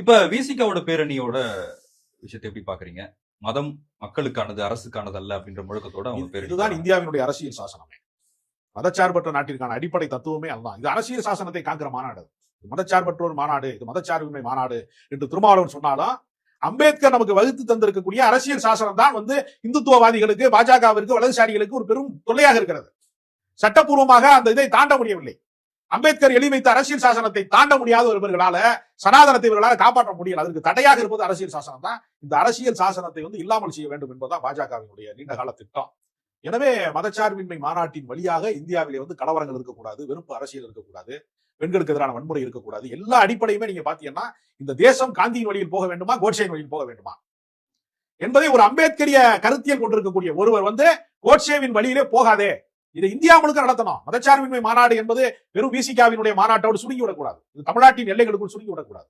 இப்ப விசிகாவோட பேரணியோட விஷயத்தை எப்படி பாக்குறீங்க? மதம் மக்களுக்கானது அரசுக்கானது அல்ல அப்படின்ற முழக்கத்தோட அவங்க இதுதான் இந்தியாவினுடைய அரசியல் சாசனமே. மதச்சார்பற்ற நாட்டிற்கான அடிப்படை தத்துவமே அதுதான். இது அரசியல் சாசனத்தை காக்கிற மாநாடு மதச்சார்பற்றோர் மாநாடு இது மதச்சார்பின்மை மாநாடு என்று திருமாவளவன் சொன்னாலும் அம்பேத்கர் நமக்கு வகுத்து தந்திருக்கக்கூடிய அரசியல் சாசனம் தான் வந்து இந்துத்துவவாதிகளுக்கு பாஜகவிற்கு வலதுசாரிகளுக்கு ஒரு பெரும் தொல்லையாக இருக்கிறது. சட்டப்பூர்வமாக அந்த இதை தாண்ட முடியவில்லை. அம்பேத்கர் எழுதி வைத்த அரசியல் சாசனத்தை தாண்ட முடியாத இவர்களால சனாதனத்தை இவர்களால் காப்பாற்ற முடியல. அதற்கு தடையாக இருப்பது அரசியல் சாசனம் தான். இந்த அரசியல் சாசனத்தை வந்து இல்லாமல் செய்ய வேண்டும் என்பதுதான் பாஜகவினுடைய நீண்டகால திட்டம். எனவே மதச்சார்பின்மை மாநாட்டின் வழியாக இந்தியாவிலே வந்து கலவரங்கள் இருக்கக்கூடாது வெறுப்பு அரசியல் இருக்கக்கூடாது பெண்களுக்கு எதிரான வன்முறை இருக்கக்கூடாது. எல்லா அடிப்படையுமே நீங்க பாத்தீங்கன்னா இந்த தேசம் காந்தியின் வழியில் போக வேண்டுமா கோட்சேயின் வழியில் போக வேண்டுமா? என்பதை ஒரு அம்பேத்கரிய கருத்தியல் கொண்டிருக்கக்கூடிய ஒருவர் வந்து கோட்சேவின் வழியிலே போகாதே. இதை இந்தியா முழுக்க நடத்தணும். மதச்சார்பின்மை மாநாடு என்பது வெறும் விசிகாவினுடைய மாநாட்டோடு சுருங்கி விடக்கூடாது இது தமிழ்நாட்டின் எல்லைகளுக்குள் சுருங்கி விடக்கூடாது